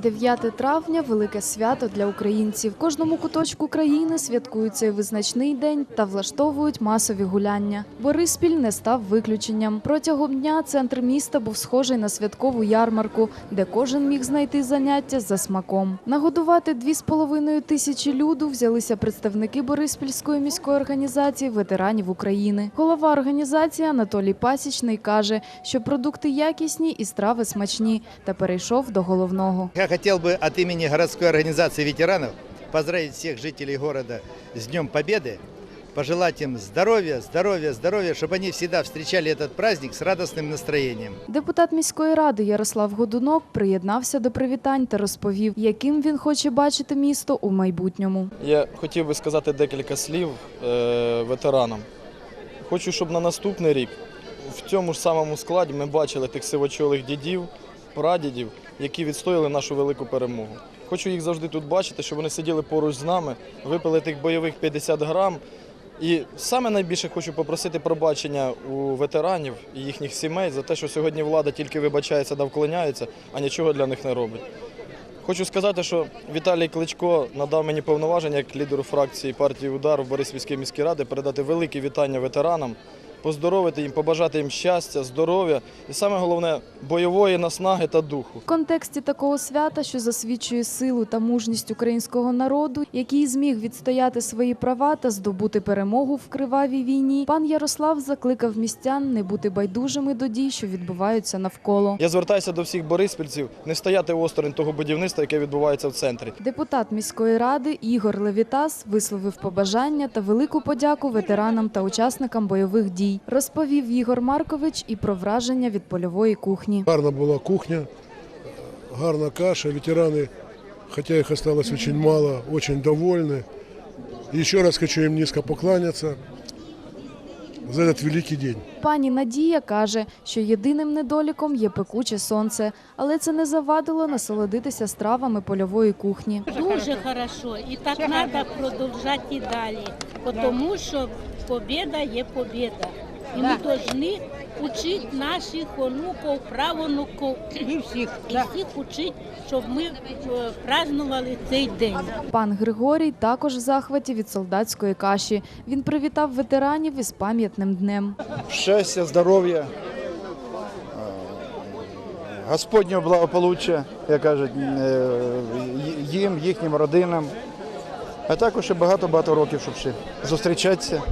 9 травня велике свято для українців. В кожному куточку країни святкують цей визначний день та влаштовують масові гуляння. Бориспіль не став виключенням. Протягом дня центр міста був схожий на святкову ярмарку, де кожен міг знайти заняття за смаком. Нагодувати дві з половиною тисячі люду взялися представники Бориспільської міської організації ветеранів України. Голова організації Анатолій Пасічний каже, що продукти якісні і страви смачні, та перейшов до головного Я хотел бы от имени городской организации ветеранов поздравить всех жителей города с Днем Победы, пожелать им здоровья, здоровья, здоровья, чтобы они всегда встречали этот праздник с радостным настроением. Депутат міської ради Ярослав Годунок приєднався до привітань та розповів, яким він хоче бачити місто у майбутньому. Я хотів би сказати декілька слів е, ветеранам. Хочу, щоб на наступний рік в цьому ж самому складі ми бачили тих сивочолих дідів, прадідів, які відстояли нашу велику перемогу. Хочу їх завжди тут бачити, щоб вони сиділи поруч з нами, випили тих бойових 50 грам. І саме найбільше хочу попросити пробачення у ветеранів і їхніх сімей за те, що сьогодні влада тільки вибачається та вклоняється, а нічого для них не робить. Хочу сказати, що Віталій Кличко надав мені повноваження як лідеру фракції партії Удар в Бориспільській міській раді передати великі вітання ветеранам, поздоровити їм, побажати їм щастя, здоров'я і саме головне бойової наснаги та духу. В контексті такого свята, що засвідчує силу та мужність українського народу, який зміг відстояти свої права та здобути перемогу в кривавій війні, пан Ярослав закликав містян не бути байдужими до дій, що відбуваються навколо. Я звертаюся до всіх бориспільців не стояти осторонь того будівництва, яке відбувається в центрі. Депутат міської ради Ігор Левітас висловив побажання та велику подяку ветеранам та учасникам бойових дій. Розповів Ігор Маркович і про враження від польової кухні. Гарна була кухня, гарна каша. Ветераны, хотя их осталось очень мало, очень довольны. Еще раз хочу им низко покланяться за этот великий день. Пані Надія каже, що єдиним недоліком є пекуче сонце, але це не завадило насолодитися стравами польової кухні. Дуже хорошо. І так треба продовжати і далі. Тому що побіда є побіда. І ми повинні вчити наших онуків, правонуків і всіх, і всіх вчити, щоб ми е, празднували цей день. Пан Григорій також в захваті від солдатської каші. Він привітав ветеранів із пам'ятним днем. щастя, здоров'я, е, Господнього благополуччя, як кажуть, е, їм, їхнім родинам, а також ще багато-багато років, щоб ще зустрічатися,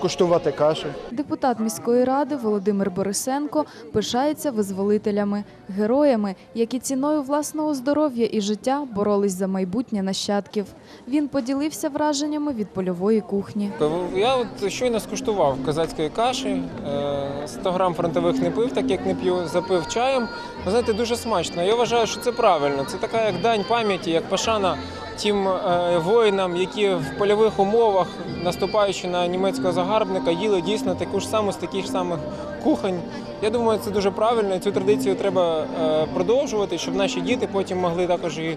куштувати каші. Депутат міської ради Володимир Борисенко пишається визволителями, героями, які ціною власного здоров'я і життя боролись за майбутнє нащадків. Він поділився враженнями від польової кухні. Я от щойно скуштував козацької каші, е, 100 грам фронтових не пив, так як не п'ю, запив чаєм. Ви знаєте, дуже смачно. Я вважаю, що це правильно. Це така як дань пам'яті, як пашана тим е, воїнам, які в польових умовах, наступаючи на німецького загарбника, їли дійсно таку ж саму з таких самих кухонь. Я думаю, це дуже правильно. і Цю традицію треба е, продовжувати, щоб наші діти потім могли також і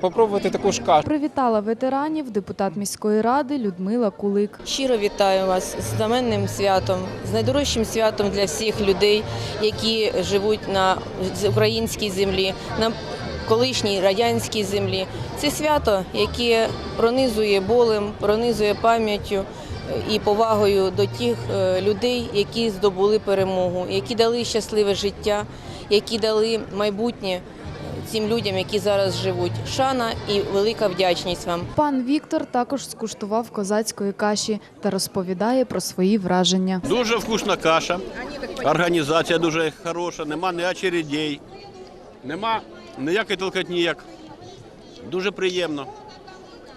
попробувати таку ж кашу. Привітала ветеранів депутат міської ради Людмила Кулик. Щиро вітаю вас з знаменним святом, з найдорожчим святом для всіх людей, які живуть на українській землі, на колишній радянській землі. Це свято, яке пронизує болем, пронизує пам'яттю е, і повагою до тих е, людей, які здобули перемогу, які дали щасливе життя, які дали майбутнє цим людям, які зараз живуть. Шана і велика вдячність вам. Пан Віктор також скуштував козацької каші та розповідає про свої враження. Дуже вкусна каша, організація дуже хороша, нема ні очередей, нема ніякої толкотні, як. Дуже приємно.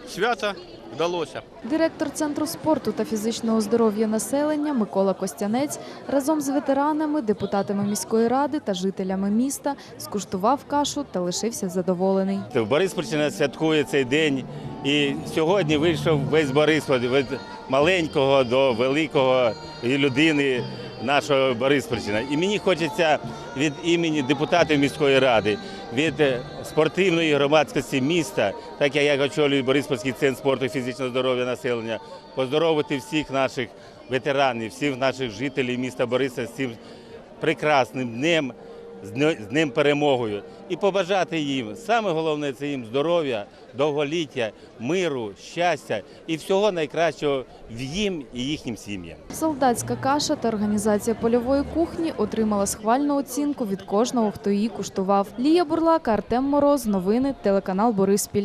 Свято вдалося. Директор центру спорту та фізичного здоров'я населення Микола Костянець разом з ветеранами, депутатами міської ради та жителями міста скуштував кашу та лишився задоволений. В Бориспільщина святкує цей день. І сьогодні вийшов весь Бориспіль від маленького до великого і людини нашого Бориспільщина. І мені хочеться від імені депутатів міської ради, від е, спортивної громадськості міста, так як я очолюю Бориспільський центр спорту і фізичного здоров'я населення, поздоровити всіх наших ветеранів, всіх наших жителів міста Бориса з цим прекрасним днем. З ним перемогою і побажати їм. Саме головне це їм здоров'я, довголіття, миру, щастя і всього найкращого в їм і їхнім сім'ям. Солдатська каша та організація польової кухні отримала схвальну оцінку від кожного, хто її куштував. Лія Бурлака, Артем Мороз. Новини телеканал Бориспіль.